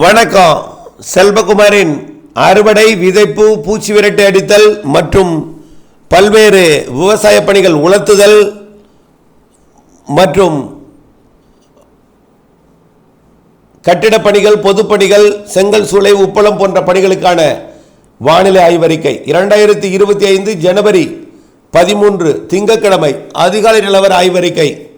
வணக்கம். செல்வகுமாரின் அறுவடை விதைப்பு பூச்சி விரட்டு அடித்தல் மற்றும் பல்வேறு விவசாய பணிகள் உலர்த்துதல் மற்றும் கட்டிடப் பணிகள் பொதுப்பணிகள் செங்கல் சூளை உப்பளம் போன்ற பணிகளுக்கான வானிலை ஆய்வறிக்கை. இரண்டாயிரத்தி இருபத்தி ஐந்து ஜனவரி பதிமூன்று திங்கட்கிழமை அதிகாலை நிலவர ஆய்வறிக்கை.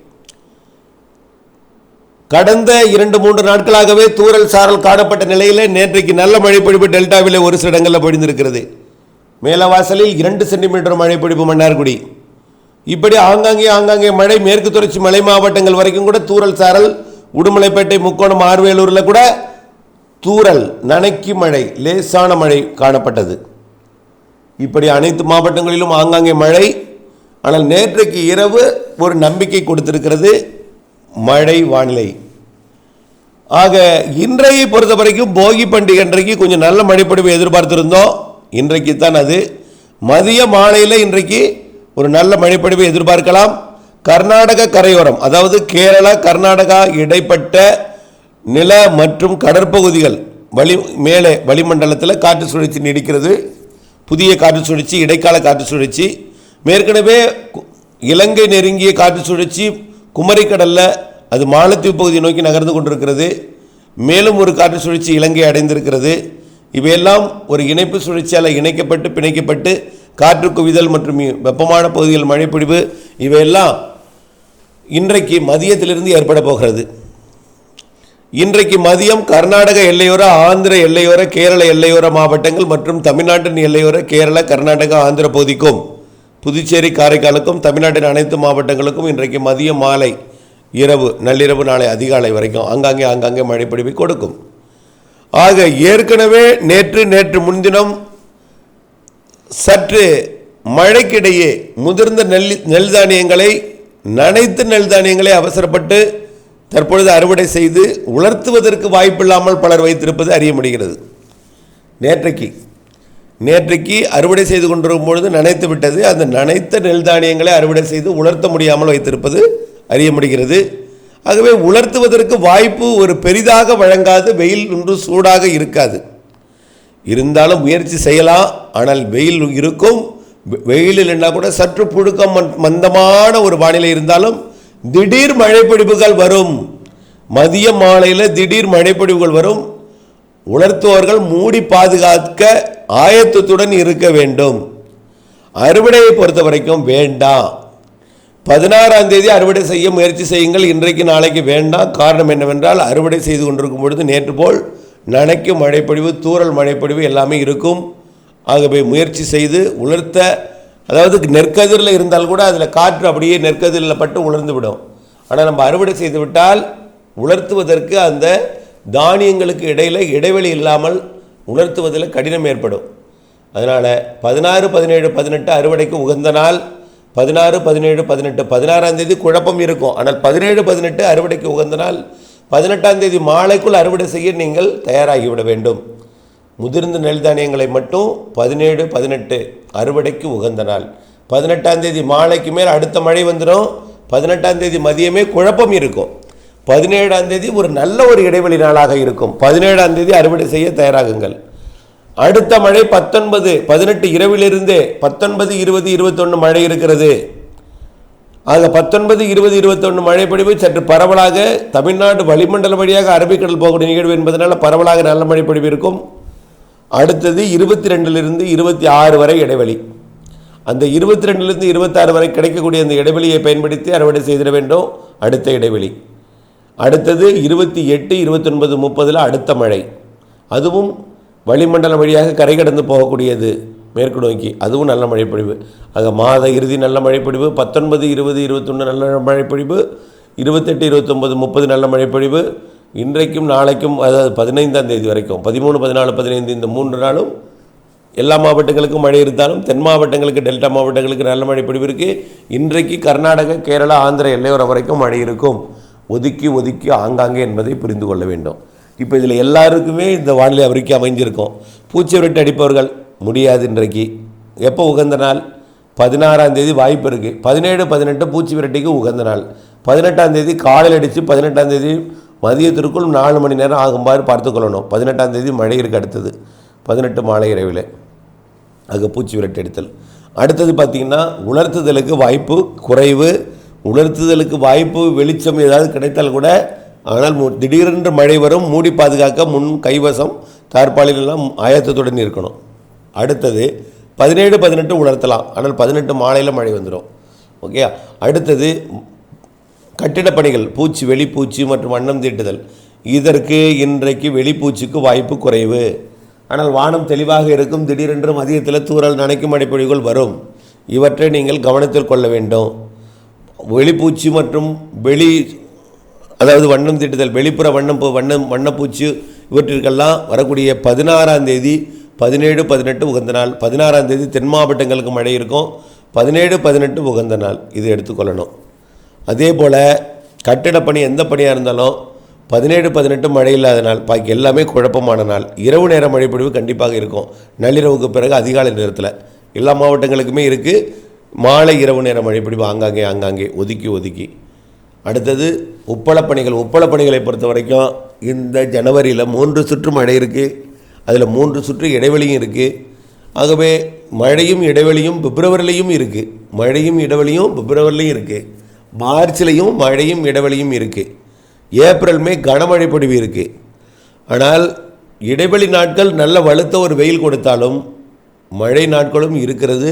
கடந்த இரண்டு மூன்று நாட்களாகவே தூரல் சாரல் காணப்பட்ட நிலையில் நேற்றைக்கு நல்ல மழைப்பொழிவு டெல்டாவில் ஒரு சில இடங்களில் பொழிந்திருக்கிறது. மேலவாசலில் இரண்டு சென்டிமீட்டர் மழைப்பொழிவு மன்னார்குடி. இப்படி ஆங்காங்கே ஆங்காங்கே மழை மேற்கு தொடர்ச்சி மலை மாவட்டங்கள் வரைக்கும் கூட தூரல் சாரல் உடுமலைப்பேட்டை முக்கோணம் ஆர்வேலூரில் கூட தூரல் நனைக்கி மழை லேசான மழை காணப்பட்டது. இப்படி அனைத்து மாவட்டங்களிலும் ஆங்காங்கே மழை ஆனால் நேற்றைக்கு இரவு ஒரு நம்பிக்கை கொடுத்திருக்கிறது மழை வானிலை. ஆக இன்றையை பொறுத்த வரைக்கும் போகி பண்டிகை அன்றைக்கு கொஞ்சம் நல்ல மழைப்பொழிவு எதிர்பார்த்துருந்தோம். இன்றைக்கு தான் அது. மதிய மாலையில் இன்றைக்கு ஒரு நல்ல மழைப்பொழிவை எதிர்பார்க்கலாம். கர்நாடக கரையோரம் அதாவது கேரளா கர்நாடகா இடைப்பட்ட நில மற்றும் கடற்பகுதிகள் வளி மேலே வளிமண்டலத்தில் காற்று சுழற்சி நீடிக்கிறது. புதிய காற்று சுழற்சி இடைக்கால காற்று சுழற்சி. ஏற்கனவே இலங்கை நெருங்கிய காற்று சுழற்சி குமரிக்கடலில் அது மாலத்தீவு பகுதியை நோக்கி நகர்ந்து கொண்டிருக்கிறது. மேலும் ஒரு காற்று சுழற்சி இலங்கை அடைந்திருக்கிறது. இவையெல்லாம் ஒரு இணைப்பு சுழற்சியால் இணைக்கப்பட்டு பிணைக்கப்பட்டு காற்று குவிதல் மற்றும் வெப்பமான பகுதிகள் மழைப்பொழிவு இவையெல்லாம் இன்றைக்கு மதியத்திலிருந்து ஏற்பட போகிறது. இன்றைக்கு மதியம் கர்நாடக எல்லையோர ஆந்திர எல்லையோர கேரள எல்லையோர மாவட்டங்கள் மற்றும் தமிழ்நாட்டின் எல்லையோர கேரள கர்நாடகா ஆந்திர பகுதிக்கும் புதுச்சேரி காரைக்காலுக்கும் தமிழ்நாட்டின் அனைத்து மாவட்டங்களுக்கும் இன்றைக்கு மதியம் மாலை இரவு நள்ளிரவு நாளை அதிகாலை வரைக்கும் ஆங்காங்கே ஆங்காங்கே மழை பிடிப்பை கொடுக்கும். ஆக ஏற்கனவே நேற்று நேற்று முன்தினம் சற்று மழைக்கிடையே முதிர்ந்த நெல் நெல் தானியங்களை நனைத்து நெல் தானியங்களை அவசரப்பட்டு தற்பொழுது அறுவடை செய்து உலர்த்துவதற்கு வாய்ப்பில்லாமல் பலர் வைத்திருப்பது அறிய முடிகிறது. நேற்றைக்கு நேற்றைக்கு அறுவடை செய்து கொண்டிருக்கும் பொழுது நனைத்து விட்டது. அந்த நனைத்த நெல் தானியங்களை அறுவடை செய்து உலர்த்த முடியாமல் வைத்திருப்பது அறிய முடிகிறது. ஆகவே உலர்த்துவதற்கு வாய்ப்பு ஒரு பெரிதாக வழங்காது வெயில் ஒன்று சூடாக இருக்காது. இருந்தாலும் முயற்சி செய்யலாம் ஆனால் வெயில் இருக்கும் வெ- வெயில் இல்லைன்னா கூட சற்று புழுக்கம் மந்தமான ஒரு வானிலை இருந்தாலும் திடீர் மழைப்பிடிப்புகள் வரும். மதிய மாலையில் திடீர் மழைப்பிடிவுகள் வரும். உலர்த்துவர்கள் மூடி பாதுகாக்க ஆயத்தத்துடன் இருக்க வேண்டும். அறுவடையை பொறுத்த வரைக்கும் வேண்டாம். பதினாறாம் தேதி அறுவடை செய்ய முயற்சி செய்யுங்கள். இன்றைக்கு நாளைக்கு வேண்டாம். காரணம் என்னவென்றால் அறுவடை செய்து கொண்டிருக்கும் பொழுது நேற்று போல் நனைக்கும் மழைப்பொழிவு தூறல் மழைப்பொழிவு எல்லாமே இருக்கும். ஆகவே முயற்சி செய்து உலர்த்த அதாவது நெற்கதிரில் இருந்தால் கூட அதில் காற்று அப்படியே நெற்கதிரில் பட்டு உலர்ந்து விடும். ஆனால் நம்ம அறுவடை செய்து விட்டால் உலர்த்துவதற்கு அந்த தானியங்களுக்கு இடையில் இடைவெளி இல்லாமல் உலர்த்துவதில் கடினம் ஏற்படும். அதனால் பதினாறு பதினேழு பதினெட்டு அறுவடைக்கு உகந்த நாள். பதினாறு பதினேழு பதினெட்டு பதினாறாம் தேதி குழப்பம் இருக்கும். ஆனால் பதினேழு பதினெட்டு அறுவடைக்கு உகந்த நாள் பதினெட்டாம் தேதி மாலைக்குள் அறுவடை செய்ய நீங்கள் தயாராகிவிட வேண்டும். முதிர்ந்த நெல் தானியங்களை மட்டும் பதினேழு பதினெட்டு அறுவடைக்கு உகந்த நாள் பதினெட்டாம் தேதி மாலைக்கு மேல் அடுத்த மழை வந்துடும். பதினெட்டாம் தேதி மதியமே குழப்பம் இருக்கும். பதினேழாம் தேதி ஒரு நல்ல ஒரு இடைவெளி நாளாக இருக்கும். பதினேழாம் தேதி அறுவடை செய்ய தயாராகுங்கள். அடுத்த மழை பத்தொன்பது பதினெட்டு இரவிலிருந்தே பத்தொன்பது இருபது இருபத்தொன்று மழை இருக்கிறது. ஆக பத்தொன்பது இருபது இருபத்தொன்று மழை பொழிவு சற்று பரவலாக தமிழ்நாடு வளிமண்டல வழியாக அரபிக்கடல் போகக்கூடிய நிகழ்வு என்பதனால் பரவலாக நல்ல மழை பொழிவு இருக்கும். அடுத்தது இருபத்தி ரெண்டிலிருந்து இருபத்தி ஆறு வரை இடைவெளி. அந்த இருபத்தி ரெண்டுலேருந்து இருபத்தாறு வரை கிடைக்கக்கூடிய அந்த இடைவெளியை பயன்படுத்தி அறுவடை செய்திட வேண்டும். அடுத்த இடைவெளி. அடுத்தது இருபத்தி எட்டு இருபத்தொன்பது முப்பதில் அடுத்த மழை. அதுவும் வளிமண்டலம் வழியாக கரை கடந்து போகக்கூடியது மேற்கு நோக்கி. அதுவும் நல்ல மழைப்பொழிவு. ஆக மாத இறுதி நல்ல மழைப்பொழிவு பத்தொன்பது இருபது இருபத்தொன்று நல்ல மழைப்பொழிவு இருபத்தெட்டு இருபத்தொம்பது முப்பது நல்ல மழைப்பொழிவு. இன்றைக்கும் நாளைக்கும் அதாவது பதினைந்தாம் தேதி வரைக்கும் பதிமூணு பதினாலு பதினைந்து இந்த மூன்று நாளும் எல்லா மாவட்டங்களுக்கும் மழை இருந்தாலும் தென் மாவட்டங்களுக்கு டெல்டா மாவட்டங்களுக்கு நல்ல மழை பொழிவு இருக்குது இன்றைக்கு கர்நாடக கேரளா ஆந்திர எல்லையோரம் வரைக்கும் மழை இருக்கும். ஒதுக்கி ஒதுக்கி ஆங்காங்கே என்பதை புரிந்து கொள்ள வேண்டும். இப்போ இதில் எல்லாருக்குமே இந்த வானிலை அறிக்கை அமைஞ்சிருக்கும். பூச்சி விரட்டு அடிப்பவர்கள் முடியாது இன்றைக்கு. எப்போ உகந்த நாள்? பதினாறாம் தேதி வாய்ப்பு இருக்குது பதினேழு பதினெட்டு பூச்சி விரட்டிக்கு உகந்த நாள். பதினெட்டாம் தேதி காலையில் அடித்து பதினெட்டாம் தேதி மதியத்திற்குள் நாலு மணி நேரம் ஆகும்பாறு பார்த்துக்கொள்ளணும் பதினெட்டாம் தேதி மழை இருக்கு அடுத்தது. பதினெட்டு மாலை இரவில். அங்கே பூச்சி விரட்டு எடுத்தல். அடுத்தது பார்த்திங்கன்னா உலர்த்துதலுக்கு வாய்ப்பு குறைவு. உலர்த்துதலுக்கு வாய்ப்பு வெளிச்சம் ஏதாவது கிடைத்தால் கூட ஆனால் மு- திடீரென்று மழை வரும் மூடி பாதுகாக்க முன் கைவசம் தார்பாலிலெல்லாம் ஆயத்தத்துடன் இருக்கணும். அடுத்தது பதினேழு பதினெட்டு உணர்த்தலாம். ஆனால் பதினெட்டு மாலையில் மழை வந்துடும் ஓகே? அடுத்தது கட்டிடப் பணிகள் பூச்சி வெளிப்பூச்சி மற்றும் வண்ணம் தீட்டுதல். இதற்கு இன்றைக்கு வெளிப்பூச்சிக்கு வாய்ப்பு குறைவு. ஆனால் வானம் தெளிவாக இருக்கும் திடீரென்று மதியத்தில் தூறல் நனைக்கும் அடிப்பொழிவுகள் வரும். இவற்றை நீங்கள் கவனத்தில் கொள்ள வேண்டும். வெளிப்பூச்சி மற்றும் வெளி அதாவது வண்ணம் தீட்டுதல் வெளிப்புற வண்ணம் வண்ணம் வண்ணப்பூச்சி இவற்றிற்கெல்லாம் வரக்கூடிய பதினாறாம் தேதி பதினேழு பதினெட்டு உகந்த நாள். பதினாறாம் தேதி தென் மாவட்டங்களுக்கு மழை இருக்கும். பதினேழு பதினெட்டு உகந்த நாள். இது எடுத்துக்கொள்ளணும் அதே போல் கட்டிடப்பணி எந்த பணியாக இருந்தாலும் பதினேழு பதினெட்டு மழை இல்லாத நாள். பாக்கி எல்லாமே குழப்பமான நாள். இரவு நேர மழைப்பொழிவு கண்டிப்பாக இருக்கும். நள்ளிரவுக்கு பிறகு அதிகாலை நேரத்தில். எல்லா மாவட்டங்களுக்குமே இருக்குது மாலை இரவு நேர மழைப்பொழிவு ஆங்காங்கே ஆங்காங்கே ஒதுக்கி ஒதுக்கி. அடுத்தது உப்பளப் பணிகள். உப்பளப் பணிகளை பொறுத்த வரைக்கும் இந்த ஜனவரியில் மூன்று சுற்று மழை இருக்குது அதில் மூன்று சுற்று இடைவெளியும் இருக்குது ஆகவே மழையும் இடைவெளியும் பிப்ரவரிலையும் இருக்குது மழையும் இடைவெளியும் பிப்ரவரிலையும் இருக்குது மார்ச்லேயும் மழையும் இடைவெளியும் இருக்குது ஏப்ரல் மே கனமழை பொழிவு இருக்குது ஆனால் இடைவெளி நாட்கள் நல்ல வலுத்த ஒரு வெயில் கொடுத்தாலும் மழை நாட்களும் இருக்கிறது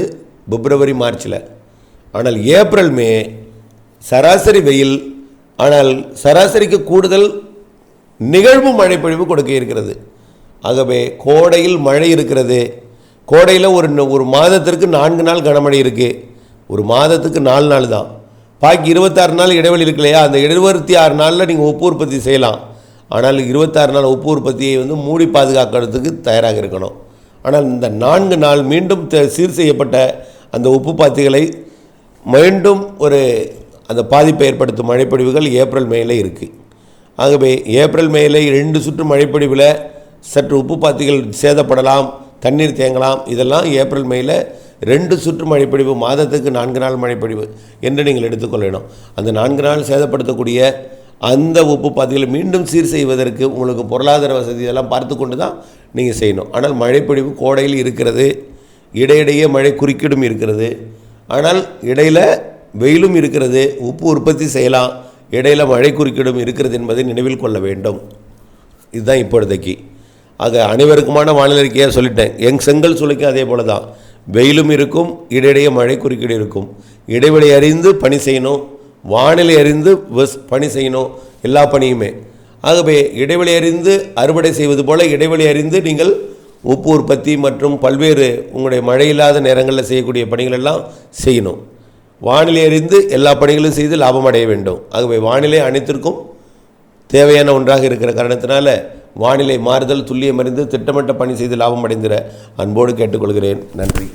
பிப்ரவரி மார்ச்சில். ஆனால் ஏப்ரல் மே சராசரி வெயில் ஆனால் சராசரிக்கு கூடுதல் நிகழ்வு மழைப்பொழிவு கொடுக்க இருக்கிறது. ஆகவே கோடையில் மழை இருக்கிறது. கோடையில் ஒரு ஒரு மாதத்திற்கு நான்கு நாள் கனமழை இருக்குது ஒரு மாதத்துக்கு நாலு நாள் தான். பாக்கி இருபத்தாறு நாள் இடைவெளி இருக்கு இல்லையா? அந்த இருபத்தி ஆறு நாளில் நீங்கள் உப்பு உற்பத்தி செய்யலாம். ஆனால் இருபத்தாறு நாள் உப்பு உற்பத்தியை வந்து மூடி பாதுகாக்கிறதுக்கு தயாராக இருக்கணும். ஆனால் இந்த நான்கு நாள் மீண்டும் த- சீர் செய்யப்பட்ட அந்த உப்பு பாத்திகளை மீண்டும் ஒரு அந்த பாதிப்பை ஏற்படுத்தும் மழைப்பொழிவுகள் ஏப்ரல் மேலே இருக்குது ஆகவே ஏப்ரல் மேலே ரெண்டு சுற்று மழைப்பொழிவில் சற்று உப்பு பாத்திகள் சேதப்படலாம் தண்ணீர் தேங்கலாம். இதெல்லாம் ஏப்ரல் மேலே ரெண்டு சுற்று மழைப்பொழிவு மாதத்துக்கு நான்கு நாள் மழைப்பொழிவு என்று நீங்கள் எடுத்துக்கொள்ளணும் அந்த நான்கு நாள் சேதப்படுத்தக்கூடிய அந்த உப்பு பாத்திகளை மீண்டும் சீர் செய்வதற்கு உங்களுக்கு பொருளாதார வசதி இதெல்லாம் பார்த்து கொண்டு தான் நீங்கள் செய்யணும். ஆனால் மழைப்பொழிவு கோடையில் இருக்கிறது இடையிடையே மழை குறுக்கிடும் இருக்கிறது. ஆனால் இடையில் வெயிலும் இருக்கிறது உப்பு உற்பத்தி செய்யலாம் இடையில் மழை குறுக்கிடும் இருக்கிறது என்பதை நினைவில் கொள்ள வேண்டும். இதுதான் இப்பொழுதைக்கு. ஆக அனைவருக்குமான வானிலை அறிக்கையாக சொல்லிட்டேன். எங் செங்கல் சூளைக்கும் அதே போல தான் வெயிலும் இருக்கும் இடையிடையே மழை குறுக்கீடு இருக்கும். இடைவெளி அறிந்து பணி செய்யணும் வானிலை அறிந்து பணி செய்யணும் எல்லா பணியுமே. ஆகவே இடைவெளி அறிந்து அறுவடை செய்வது போல இடைவெளி அறிந்து நீங்கள் உப்பு உற்பத்தி மற்றும் பல்வேறு உங்களுடைய மழை இல்லாத நேரங்களில் செய்யக்கூடிய பணிகள் எல்லாம் செய்யணும். வானிலை அறிந்து எல்லா பணிகளும் செய்து லாபம் அடைய வேண்டும். ஆகவே வானிலை அனைத்திற்கும் தேவையான ஒன்றாக இருக்கிற காரணத்தினால வானிலை மாறுதல் துல்லியம் அறிந்து திட்டமிட்ட பணி செய்து லாபம் அடைந்திட அன்போடு கேட்டுக்கொள்கிறேன். நன்றி.